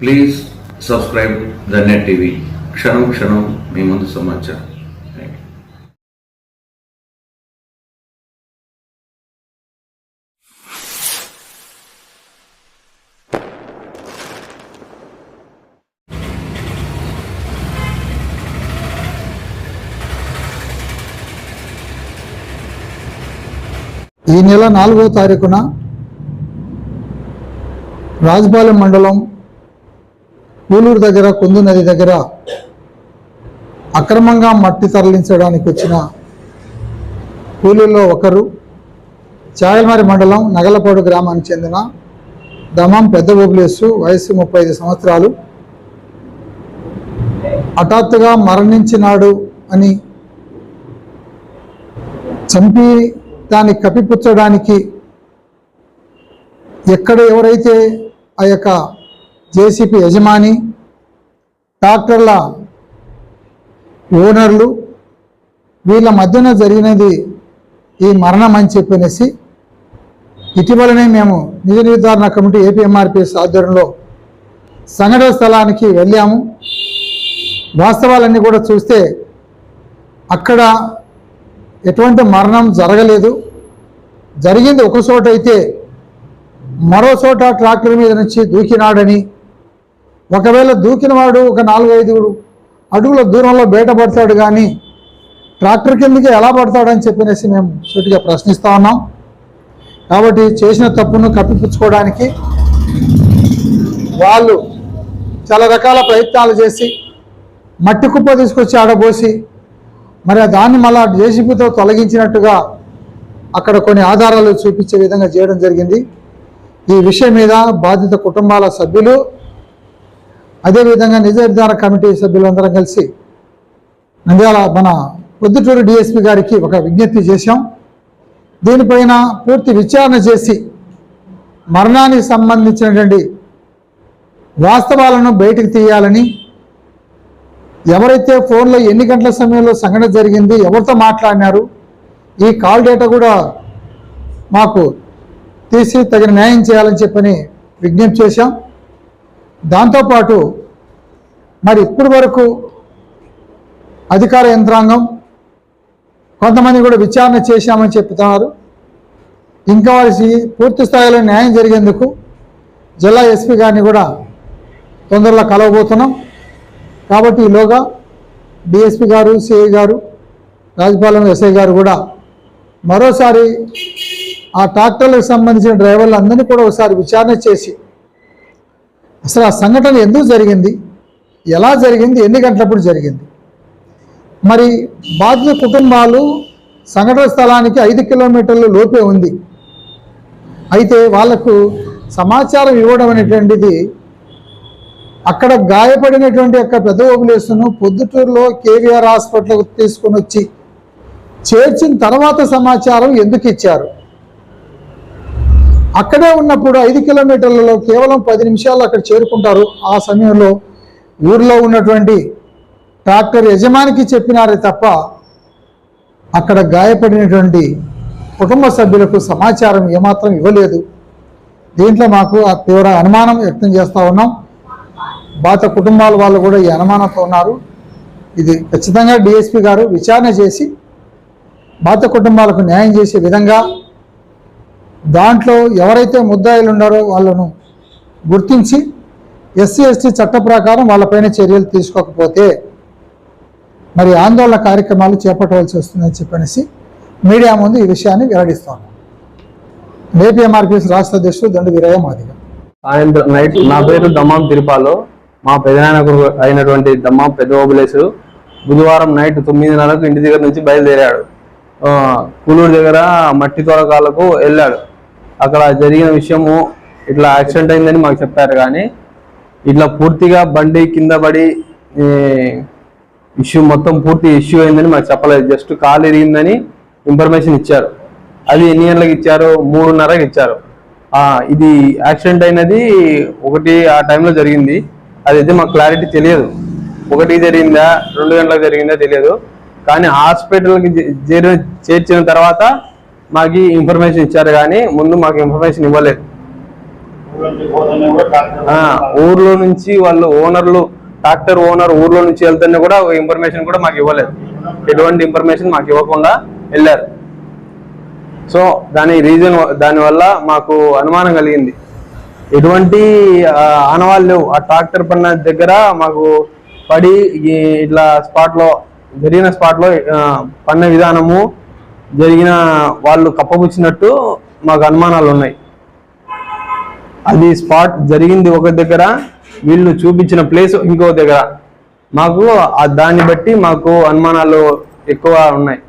Please subscribe the net TV క్షణం క్షణం మీ ముందు సమాచారం. ఈ నెల నాలుగో తారీఖున రాజపాలెం మండలం పూలూరు దగ్గర కుందు నది దగ్గర అక్రమంగా మట్టి తరలించడానికి వచ్చిన కూలీల్లో ఒకరు చాయల్మారి మండలం నగలపాడు గ్రామానికి చెందిన దమం పెద్ద బొబులేసు వయసు ముప్పై ఐదు సంవత్సరాలు. హఠాత్తుగా మరణించినాడు అని చంపి దాన్ని కప్పిపుచ్చడానికి ఎక్కడ ఎవరైతే ఆ యొక్క జేసీపీ యజమాని ట్రాక్టర్ల ఓనర్లు వీళ్ళ మధ్యన జరిగినది ఈ మరణం అని చెప్పనేసి ఇటీవలనే మేము నిజ నిర్ధారణ కమిటీ ఏపీఎంఆర్పిఎస్ ఆధ్వర్యంలో సంఘటన స్థలానికి వెళ్ళాము. వాస్తవాలన్నీ కూడా చూస్తే అక్కడ ఎటువంటి మరణం జరగలేదు. జరిగింది ఒక చోట అయితే మరో చోట ట్రాక్టర్ మీద నుంచి దూకినాడని ఒకవేళ దూకినవాడు ఒక నాలుగు ఐదుగుడు అడుగుల దూరంలో బయటపడతాడు కానీ ట్రాక్టర్ కిందకి ఎలా పడతాడని చెప్పినేసి మేము సూటిగా ప్రశ్నిస్తూ ఉన్నాం. కాబట్టి చేసిన తప్పును కప్పిపుచ్చుకోవడానికి వాళ్ళు చాలా రకాల ప్రయత్నాలు చేసి మట్టి కుప్ప తీసుకొచ్చి ఆడబోసి మరి దాన్ని మళ్ళా జేసీబీతో తొలగించినట్టుగా అక్కడ కొన్ని ఆధారాలు చూపించే విధంగా చేయడం జరిగింది. ఈ విషయం మీద బాధిత కుటుంబాల సభ్యులు అదేవిధంగా నిజ నిర్ధారణ కమిటీ సభ్యులందరం కలిసి నంద్యాల మన పొద్దుటూరు డిఎస్పి గారికి ఒక విజ్ఞప్తి చేశాం. దీనిపైన పూర్తి విచారణ చేసి మరణానికి సంబంధించినటువంటి వాస్తవాలను బయటకు తీయాలని ఎవరైతే ఫోన్లో ఎన్ని గంటల సమయంలో సంఘటన జరిగింది ఎవరితో మాట్లాడినారు ఈ కాల్ డేటా కూడా మాకు తీసి తగిన న్యాయం చేయాలని చెప్పని విజ్ఞప్తి చేశాం. దాంతోపాటు మరి ఇప్పటి వరకు అధికార యంత్రాంగం కొంతమంది కూడా విచారణ చేశామని చెప్తున్నారు. ఇంకా వారికి పూర్తి స్థాయిలో న్యాయం జరిగేందుకు జిల్లా ఎస్పీ గారిని కూడా తొందరలో కలవబోతున్నాం. కాబట్టి ఈలోగా డిఎస్పీ గారు సిఐ గారు రాజపాలెం ఎస్ఐ గారు కూడా మరోసారి ఆ ట్రాక్టర్లకు సంబంధించిన డ్రైవర్లు అందరినీ కూడా ఒకసారి విచారణ చేసి అసలు ఆ సంఘటన ఎందుకు జరిగింది? ఎలా జరిగింది? ఎన్ని గంటలప్పుడు జరిగింది? మరి బాధిత కుటుంబాలు సంఘటన స్థలానికి ఐదు కిలోమీటర్లు లోపే ఉంది. అయితే వాళ్ళకు సమాచారం ఇవ్వడం అనేటువంటిది అక్కడ గాయపడినటువంటి యొక్క పెద్ద ఓబులేసును పొద్దుటూరులో కేవీఆర్ హాస్పిటల్కి తీసుకొని వచ్చి చేర్చిన తర్వాత సమాచారం ఎందుకు ఇచ్చారు? అక్కడే ఉన్నప్పుడు ఐదు కిలోమీటర్లలో కేవలం పది నిమిషాలు అక్కడ చేరుకుంటారు. ఆ సమయంలో ఊర్లో ఉన్నటువంటి ట్రాక్టర్ యజమానికి చెప్పినారే తప్ప అక్కడ గాయపడినటువంటి కుటుంబ సభ్యులకు సమాచారం ఏమాత్రం ఇవ్వలేదు. దీంట్లో మాకు ఆ తీవ్ర అనుమానం వ్యక్తం చేస్తూ ఉన్నాం. బాత కుటుంబాల వాళ్ళు కూడా ఈ అనుమానంతో ఉన్నారు. ఇది ఖచ్చితంగా డిఎస్పి గారు విచారణ చేసి బాత కుటుంబాలకు న్యాయం చేసే విధంగా దాంట్లో ఎవరైతే ముద్దాయిలు ఉన్నారో వాళ్ళను గుర్తించి ఎస్సీ ఎస్టీ చట్ట ప్రకారం వాళ్ళపైన చర్యలు తీసుకోకపోతే మరి ఆందోళన కార్యక్రమాలు చేపట్టవలసి వస్తుందని చెప్పనేసి మీడియా ముందు ఈ విషయాన్ని వెల్లడిస్తాను. ఏపీఎంఆర్పీఎస్ రాష్ట్ర అధ్యక్షుడు దండు వీరయ్య మాదిగ. సాయంత్రం నైట్ నా పేరు దమ్మాం తిరుపాలో. మా పెదనాయన అయినటువంటి దమ్మాం పెద్ద ఓబులేసు బుధవారం నైట్ తొమ్మిదిన్నరకు ఇంటి దగ్గర నుంచి బయలుదేరాడు. కూలూరు దగ్గర మట్టి తోలకాలకు వెళ్ళాడు. అక్కడ జరిగిన విషయము ఇట్లా యాక్సిడెంట్ అయిందని మాకు చెప్పారు కానీ ఇట్లా పూర్తిగా బండి కింద పడి ఇష్యూ మొత్తం పూర్తి ఇష్యూ అయిందని మాకు చెప్పలేదు. జస్ట్ కాలు ఎరిగిందని ఇన్ఫర్మేషన్ ఇచ్చారు. అది ఎన్ని గంటలకు ఇచ్చారు? మూడున్నరకి ఇచ్చారు. ఇది యాక్సిడెంట్ అయినది ఒకటి ఆ టైంలో జరిగింది. అది అయితే మాకు క్లారిటీ తెలియదు. ఒకటి జరిగిందా? రెండు గంటలకు జరిగిందా తెలియదు. కానీ హాస్పిటల్కి చేరిన చేర్చిన తర్వాత మాకు ఇన్ఫర్మేషన్ ఇచ్చారు కానీ ముందు మాకు ఇన్ఫర్మేషన్ ఇవ్వలేదు. ఆ, ఊర్లో నుంచి వాళ్ళు ఓనర్లు ట్రాక్టర్ ఓనర్ ఊర్లో నుంచి వెళ్తున్నా కూడా ఇన్ఫర్మేషన్ కూడా మాకు ఇవ్వలేదు. ఎటువంటి ఇన్ఫర్మేషన్ మాకు ఇవ్వకుండా వెళ్ళారు. సో దాని రీజన్ దాని వల్ల మాకు అనుమానం కలిగింది. ఎటువంటి ఆనవాళ్ళు లేవు. ఆ ట్రాక్టర్ పన్న దగ్గర మాకు పడి ఇట్లా స్పాట్లో జరిగిన స్పాట్లో పన్న విధానము జరిగిన వాళ్ళు కప్పపుచ్చినట్టు మాకు అనుమానాలు ఉన్నాయి. అది స్పాట్ జరిగింది ఒక దగ్గర వీళ్ళు చూపించిన ప్లేస్ ఇంకో దగ్గర. మాకు దాన్ని బట్టి మాకు అనుమానాలు ఎక్కువ ఉన్నాయి.